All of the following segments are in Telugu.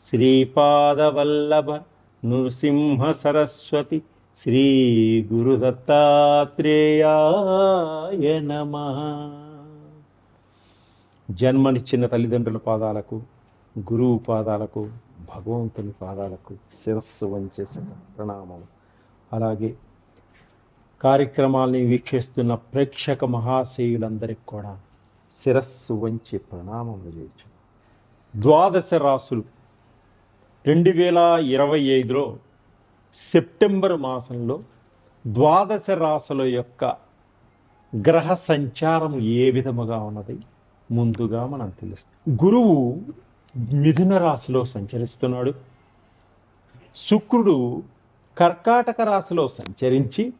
శ్రీపాదవల్లభ నృసింహ సరస్వతి శ్రీ గురుదత్తాత్రేయాయ నమ. జన్మనిచ్చిన తల్లిదండ్రుల పాదాలకు గురువు పాదాలకు భగవంతుని పాదాలకు శిరస్సు వంచేసిన ప్రణామం అలాగే కార్యక్రమాల్ని వీక్షిస్తున్న ప్రేక్షక మహాశయులందరికీ కూడా శిరస్సు వంచి ప్రణామం చేయొచ్చు ద్వాదశ రాసులు రెండు వేల ఇరవై ఐదులో సెప్టెంబర్ మాసంలో ద్వాదశ రాశుల యొక్క గ్రహ సంచారం ఏ విధముగా ఉన్నది? ముందుగా మనం తెలుస్తుంది గురువు మిథున రాశిలో సంచరిస్తున్నాడు. శుక్రుడు కర్కాటక రాశిలో సంచరించి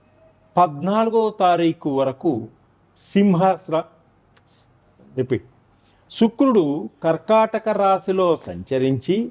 పద్నాలుగో తారీఖు వరకు సింహ రిపీట్ శుక్రుడు కర్కాటక రాశిలో సంచరించి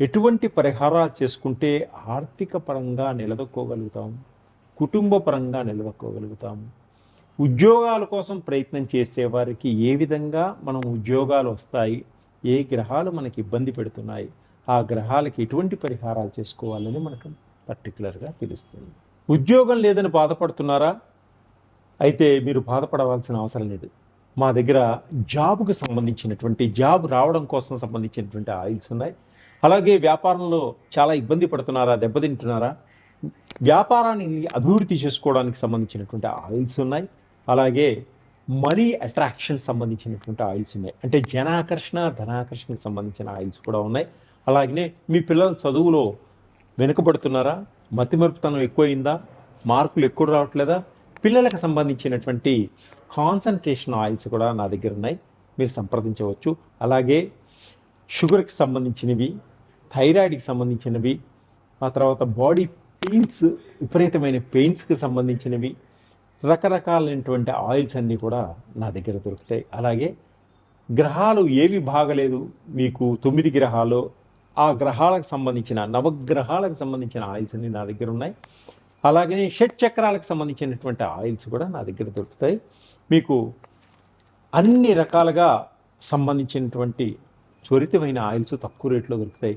ఎటువంటి పరిహారాలు చేసుకుంటే ఆర్థిక పరంగా నిలదొక్కోగలుగుతాం కుటుంబ పరంగా నిలదొక్కోగలుగుతాము ఉద్యోగాల కోసం ప్రయత్నం చేసేవారికి ఏ విధంగా మనం ఉద్యోగాలు వస్తాయి ఏ గ్రహాలు మనకి ఇబ్బంది పెడుతున్నాయి ఆ గ్రహాలకి ఎటువంటి పరిహారాలు చేసుకోవాలని మనకు పర్టికులర్గా తెలుస్తుంది. ఉద్యోగం లేదని బాధపడుతున్నారా? అయితే మీరు బాధపడవలసిన అవసరం లేదు. మా దగ్గర జాబ్కు సంబంధించినటువంటి జాబ్ రావడం కోసం సంబంధించినటువంటి ఆయిల్స్ ఉన్నాయి. అలాగే వ్యాపారంలో చాలా ఇబ్బంది పడుతున్నారా దెబ్బతింటున్నారా? వ్యాపారాన్ని అభివృద్ధి చేసుకోవడానికి సంబంధించినటువంటి ఆయిల్స్ ఉన్నాయి. అలాగే మనీ అట్రాక్షన్ సంబంధించినటువంటి ఆయిల్స్ ఉన్నాయి. అంటే జనాకర్షణ ధనాకర్షణకి సంబంధించిన ఆయిల్స్ కూడా ఉన్నాయి. అలాగే మీ పిల్లల చదువులో వెనుకబడుతున్నారా? మతిమరుపుతనం ఎక్కువైందా? మార్కులు ఎక్కువ రావట్లేదా? పిల్లలకు సంబంధించినటువంటి కాన్సన్ట్రేషన్ ఆయిల్స్ కూడా నా దగ్గర ఉన్నాయి. మీరు సంప్రదించవచ్చు. అలాగే షుగర్కి సంబంధించినవి థైరాయిడ్కి సంబంధించినవి ఆ తర్వాత బాడీ పెయిన్స్ విపరీతమైన పెయిన్స్కి సంబంధించినవి రకరకాలైనటువంటి ఆయిల్స్ అన్నీ కూడా నా దగ్గర దొరుకుతాయి. అలాగే గ్రహాలు ఏవి బాగలేదు మీకు తొమ్మిది గ్రహాలు ఆ గ్రహాలకు సంబంధించిన నవగ్రహాలకు సంబంధించిన ఆయిల్స్ అన్నీ నా దగ్గర ఉన్నాయి. అలాగే షట్ చక్రాలకు సంబంధించినటువంటి ఆయిల్స్ కూడా నా దగ్గర దొరుకుతాయి. మీకు అన్ని రకాలుగా సంబంధించినటువంటి త్వరితమైన ఆయిల్స్ తక్కువ రేట్లో దొరుకుతాయి.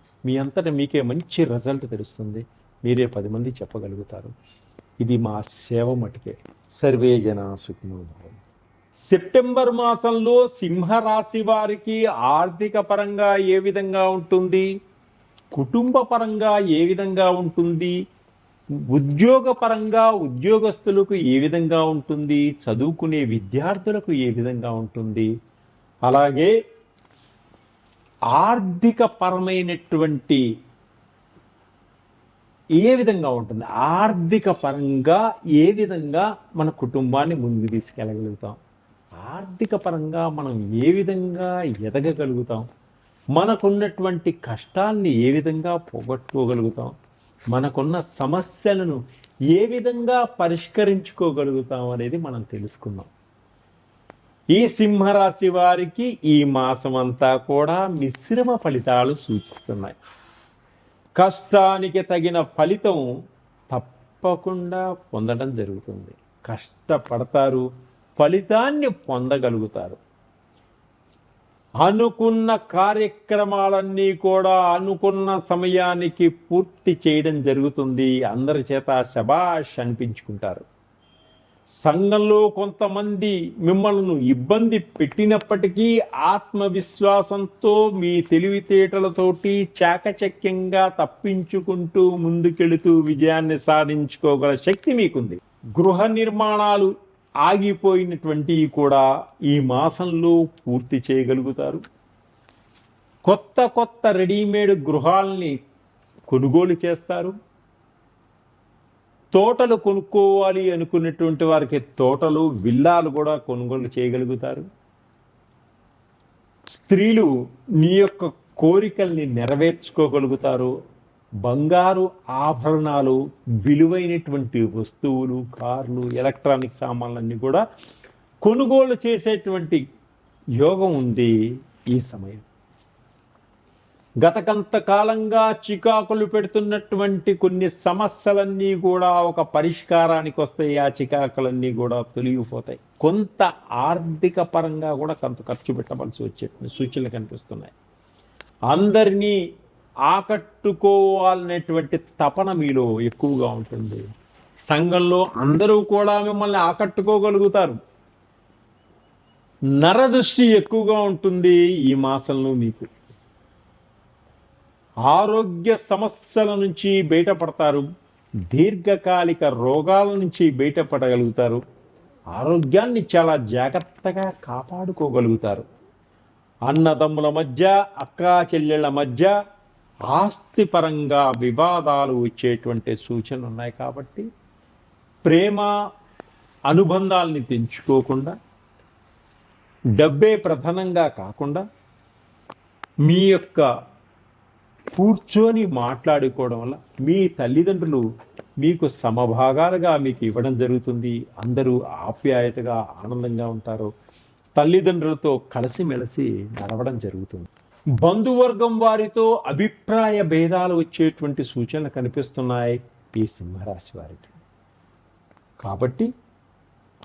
మీ అంతటా మీకే మంచి రిజల్ట్ తెలుస్తుంది. మీరే పది మంది చెప్పగలుగుతారు. ఇది మా సేవ మటుకే. సర్వే జన సుఖినోభావం సెప్టెంబర్ మాసంలో సింహరాశి వారికి ఆర్థిక పరంగా ఏ విధంగా ఉంటుంది? కుటుంబ పరంగా ఏ విధంగా ఉంటుంది? ఉద్యోగపరంగా ఉద్యోగస్తులకు ఏ విధంగా ఉంటుంది? చదువుకునే విద్యార్థులకు ఏ విధంగా ఉంటుంది? అలాగే ఆర్థిక పరమైనటువంటి ఏ విధంగా ఉంటుంది? ఆర్థిక పరంగా ఏ విధంగా మన కుటుంబాన్ని ముందుకు తీసుకెళ్ళగలుగుతాం? ఆర్థిక పరంగా మనం ఏ విధంగా ఎదగగలుగుతాం? మనకున్నటువంటి కష్టాల్ని ఏ విధంగా పోగొట్టుకోగలుగుతాం? మనకున్న సమస్యలను ఏ విధంగా పరిష్కరించుకోగలుగుతాం అనేది మనం తెలుసుకుందాం. ఈ సింహరాశి వారికి ఈ మాసం అంతా కూడా మిశ్రమ ఫలితాలు సూచిస్తున్నాయి. కష్టానికి తగిన ఫలితం తప్పకుండా పొందడం జరుగుతుంది. కష్టపడతారు ఫలితాన్ని పొందగలుగుతారు. అనుకున్న కార్యక్రమాలన్నీ కూడా అనుకున్న సమయానికి పూర్తి చేయడం జరుగుతుంది. అందరి చేత శబాష్ అనిపించుకుంటారు. సంఘంలో కొంతమంది మిమ్మల్ని ఇబ్బంది పెట్టినప్పటికీ ఆత్మవిశ్వాసంతో మీ తెలివితేటలతోటి చాకచక్యంగా తప్పించుకుంటూ ముందుకెళుతూ విజయాన్ని సాధించుకోగల శక్తి మీకుంది. గృహ నిర్మాణాలు ఆగిపోయినటువంటివి కూడా ఈ మాసంలో పూర్తి చేయగలుగుతారు. కొత్త కొత్త రెడీమేడ్ గృహాల్ని కొనుగోలు చేస్తారు. తోటలు కొనుక్కోవాలి అనుకున్నటువంటి వారికి తోటలు విల్లాలు కూడా కొనుగోలు చేయగలుగుతారు. స్త్రీలు మీ యొక్క కోరికల్ని నెరవేర్చుకోగలుగుతారు. బంగారు ఆభరణాలు విలువైనటువంటి వస్తువులు కార్లు ఎలక్ట్రానిక్ సామాన్లన్నీ కూడా కొనుగోలు చేసేటువంటి యోగం ఉంది ఈ సమయం గత కొంతకాలంగా చికాకులు పెడుతున్నటువంటి కొన్ని సమస్యలన్నీ కూడా ఒక పరిష్కారానికి వస్తాయి ఆ చికాకులన్నీ కూడా తొలగిపోతాయి. కొంత ఆర్థిక పరంగా కూడా కొంత ఖర్చు పెట్టవలసి వచ్చేటువంటి సూచనలు కనిపిస్తున్నాయి. అందరినీ ఆకట్టుకోవాలనేటువంటి తపన మీలో ఎక్కువగా ఉంటుంది. సంఘంలో అందరూ కూడా మిమ్మల్ని ఆకట్టుకోగలుగుతారు. నరదృష్టి ఎక్కువగా ఉంటుంది ఈ మాసంలో మీకు. ఆరోగ్య సమస్యల నుంచి బయటపడతారు. దీర్ఘకాలిక రోగాల నుంచి బయటపడగలుగుతారు. ఆరోగ్యాన్ని చాలా జాగ్రత్తగా కాపాడుకోగలుగుతారు. అన్నదమ్ముల మధ్య అక్కా చెల్లెళ్ళ మధ్య ఆస్తిపరంగా వివాదాలు వచ్చేటువంటి సూచనలు ఉన్నాయి కాబట్టి ప్రేమ అనుబంధాల్ని తెంచుకోకుండా డబ్బే ప్రధానంగా కాకుండా మీ యొక్క కూర్చొని మాట్లాడుకోవడం వల్ల మీ తల్లిదండ్రులు మీకు సమభాగాలుగా మీకు ఇవ్వడం జరుగుతుంది. అందరూ ఆప్యాయతగా ఆనందంగా ఉంటారు. తల్లిదండ్రులతో కలిసిమెలిసి నడవడం జరుగుతుంది. బంధువర్గం వారితో అభిప్రాయ భేదాలు వచ్చేటువంటి సూచనలు కనిపిస్తున్నాయి ఈ సింహరాశి వారికి. కాబట్టి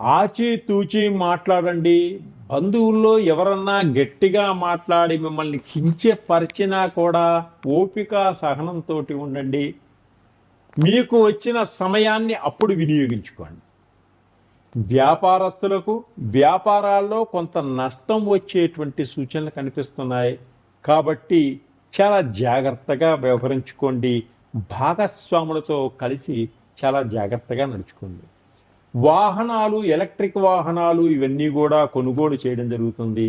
ఆచితూచి మాట్లాడండి. బంధువుల్లో ఎవరన్నా గట్టిగా మాట్లాడి మిమ్మల్ని కించపరిచినా కూడా ఓపిక సహనంతో ఉండండి. మీకు వచ్చిన సమయాన్ని అప్పుడు వినియోగించుకోండి. వ్యాపారస్తులకు వ్యాపారాల్లో కొంత నష్టం వచ్చేటువంటి సూచనలు కనిపిస్తున్నాయి. కాబట్టి చాలా జాగ్రత్తగా వ్యవహరించుకోండి. భాగస్వాములతో కలిసి చాలా జాగ్రత్తగా నడుచుకోండి. వాహనాలు ఎలక్ట్రిక్ వాహనాలు ఇవన్నీ కూడా కొనుగోలు చేయడం జరుగుతుంది.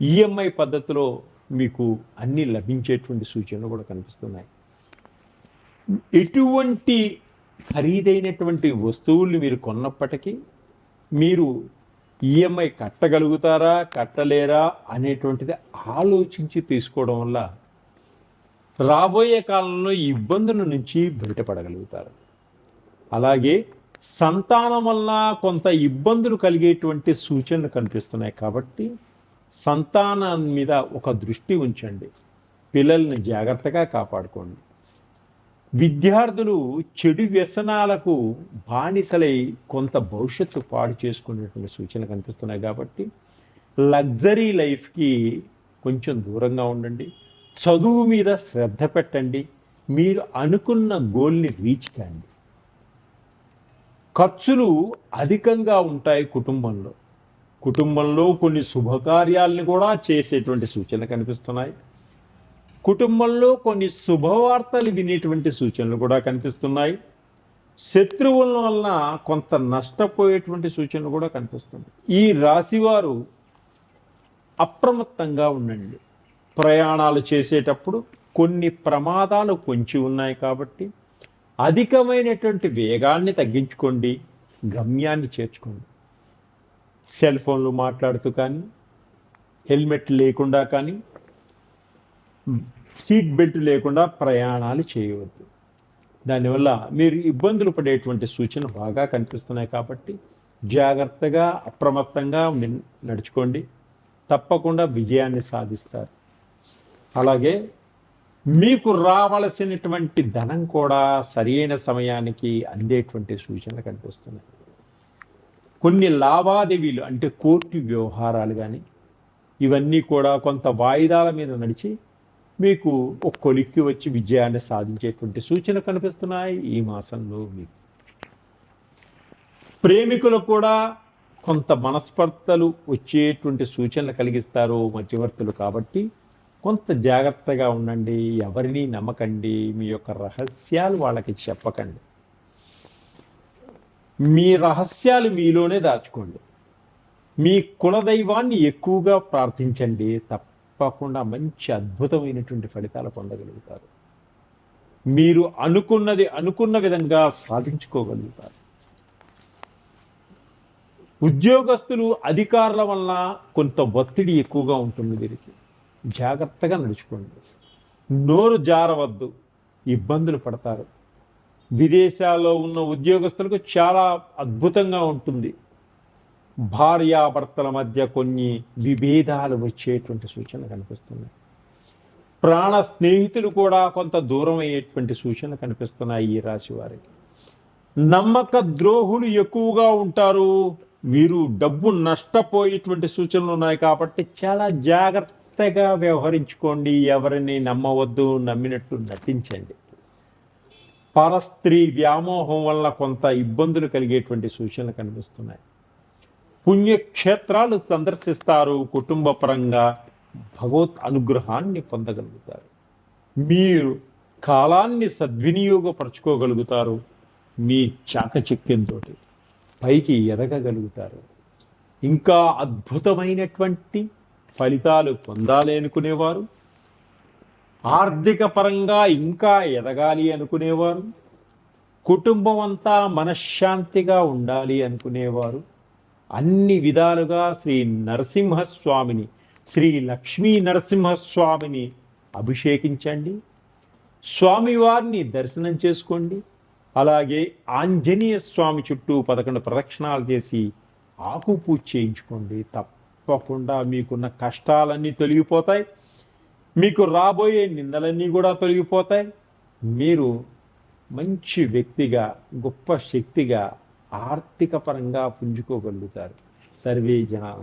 ఈఎంఐ పద్ధతిలో మీకు అన్నీ లభించేటువంటి సూచనలు కూడా కనిపిస్తున్నాయి. ఎటువంటి ఖరీదైనటువంటి వస్తువుల్ని మీరు కొన్నప్పటికీ మీరు ఈఎంఐ కట్టగలుగుతారా కట్టలేరా అనేటువంటిది ఆలోచించి తీసుకోవడం వల్ల రాబోయే కాలంలో ఈ ఇబ్బందుల నుంచి బయటపడగలుగుతారు. అలాగే సంతానం వల్ల కొంత ఇబ్బందులు కలిగేటువంటి సూచనలు కనిపిస్తున్నాయి కాబట్టి సంతానం మీద ఒక దృష్టి ఉంచండి. పిల్లల్ని జాగ్రత్తగా కాపాడుకోండి. విద్యార్థులు చెడు వ్యసనాలకు బానిసలై కొంత భవిష్యత్తు పాడు చేసుకునేటువంటి సూచనలు కనిపిస్తున్నాయి కాబట్టి లగ్జరీ లైఫ్కి కొంచెం దూరంగా ఉండండి. చదువు మీద శ్రద్ధ పెట్టండి. మీరు అనుకున్న గోల్ని రీచ్ కాండి. ఖర్చులు అధికంగా ఉంటాయి కుటుంబంలో. కుటుంబంలో కొన్ని శుభకార్యాలను కూడా చేసేటువంటి సూచనలు కనిపిస్తున్నాయి. కుటుంబంలో కొన్ని శుభవార్తలు వినేటువంటి సూచనలు కూడా కనిపిస్తున్నాయి. శత్రువుల వలన కొంత నష్టపోయేటువంటి సూచనలు కూడా కనిపిస్తుంది ఈ రాశివారు అప్రమత్తంగా ఉండండి. ప్రయాణాలు చేసేటప్పుడు కొన్ని ప్రమాదాలు పొంచి ఉన్నాయి కాబట్టి అధికమైనటువంటి వేగాన్ని తగ్గించుకోండి గమ్యాన్ని చేర్చుకోండి. సెల్ ఫోన్లు మాట్లాడుతూ కానీ హెల్మెట్ లేకుండా కానీ సీట్ బెల్ట్ లేకుండా ప్రయాణాలు చేయవద్దు. దానివల్ల మీరు ఇబ్బందులు పడేటువంటి సూచనలు బాగా కనిపిస్తున్నాయి కాబట్టి జాగ్రత్తగా అప్రమత్తంగా నడుచుకోండి. తప్పకుండా విజయాన్ని సాధిస్తారు. అలాగే మీకు రావలసినటువంటి ధనం కూడా సరైన సమయానికి అందేటువంటి సూచనలు కనిపిస్తున్నాయి. కొన్ని లావాదేవీలు అంటే కోర్టు వ్యవహారాలు కానీ ఇవన్నీ కూడా కొంత వాయిదాల మీద నడిచి మీకు ఒక కొలిక్కి వచ్చి విజయాన్ని సాధించేటువంటి సూచన కనిపిస్తున్నాయి ఈ మాసంలో మీకు. ప్రేమికులు కూడా కొంత మనస్పర్ధలు వచ్చేటువంటి సూచనలు కలిగిస్తారు మధ్యవర్తులు కాబట్టి కొంత జాగ్రత్తగా ఉండండి ఎవరిని నమ్మకండి మీ యొక్క రహస్యాలు వాళ్ళకి చెప్పకండి. మీ రహస్యాలు మీలోనే దాచుకోండి. మీ కులదైవాన్ని ఎక్కువగా ప్రార్థించండి తప్పకుండా మంచి అద్భుతమైనటువంటి ఫలితాలు పొందగలుగుతారు. మీరు అనుకున్నది అనుకున్న విధంగా సాధించుకోగలుగుతారు. ఉద్యోగస్తులు అధికారుల వల్ల కొంత ఒత్తిడి ఎక్కువగా ఉంటుంది వీరికి. జాగ్రత్తగా నడుచుకోండి. నోరు జారవద్దు. ఇబ్బందులు పడతారు. విదేశాల్లో ఉన్న ఉద్యోగస్తులకు చాలా అద్భుతంగా ఉంటుంది. భార్యాభర్తల మధ్య కొన్ని విభేదాలు వచ్చేటువంటి సూచన కనిపిస్తున్నాయి. ప్రాణ స్నేహితులు కూడా కొంత దూరం అయ్యేటువంటి సూచన కనిపిస్తున్నాయి ఈ రాశి వారికి. నమ్మక ద్రోహులు ఎక్కువగా ఉంటారు. వీరు డబ్బు నష్టపోయేటువంటి సూచనలు ఉన్నాయి కాబట్టి చాలా జాగ్రత్త జాగ్రత్తగా వ్యవహరించుకోండి ఎవరిని నమ్మవద్దు నమ్మినట్టు నటించండి. పరస్త్రీ వ్యామోహం వల్ల కొంత ఇబ్బందులు కలిగేటువంటి సూచనలు కనిపిస్తున్నాయి. పుణ్యక్షేత్రాలు సందర్శిస్తారు కుటుంబ పరంగా భగవత్ అనుగ్రహాన్ని పొందగలుగుతారు. మీరు కాలాన్ని సద్వినియోగపరచుకోగలుగుతారు మీ చాకచక్యంతో పైకి ఎదగగలుగుతారు. ఇంకా అద్భుతమైనటువంటి ఫలితాలు పొందాలి అనుకునేవారు ఆర్థిక పరంగా ఇంకా ఎదగాలి అనుకునేవారు. కుటుంబం అంతా మనశ్శాంతిగా ఉండాలి అనుకునేవారు. అన్ని విధాలుగా శ్రీ నరసింహస్వామిని శ్రీ లక్ష్మీ నరసింహస్వామిని అభిషేకించండి. స్వామివారిని దర్శనం చేసుకోండి. అలాగే ఆంజనేయ స్వామి చుట్టూ పదకొండు ప్రదక్షిణాలు చేసి ఆకు పూజ చేయించుకోండి తప్పకుండా మీకున్న కష్టాలన్నీ తొలగిపోతాయి. మీకు రాబోయే నిందలన్నీ కూడా తొలగిపోతాయి. మీరు మంచి వ్యక్తిగా గొప్ప శక్తిగా ఆర్థిక పరంగా పుంజుకోగలుగుతారు. సర్వే జనా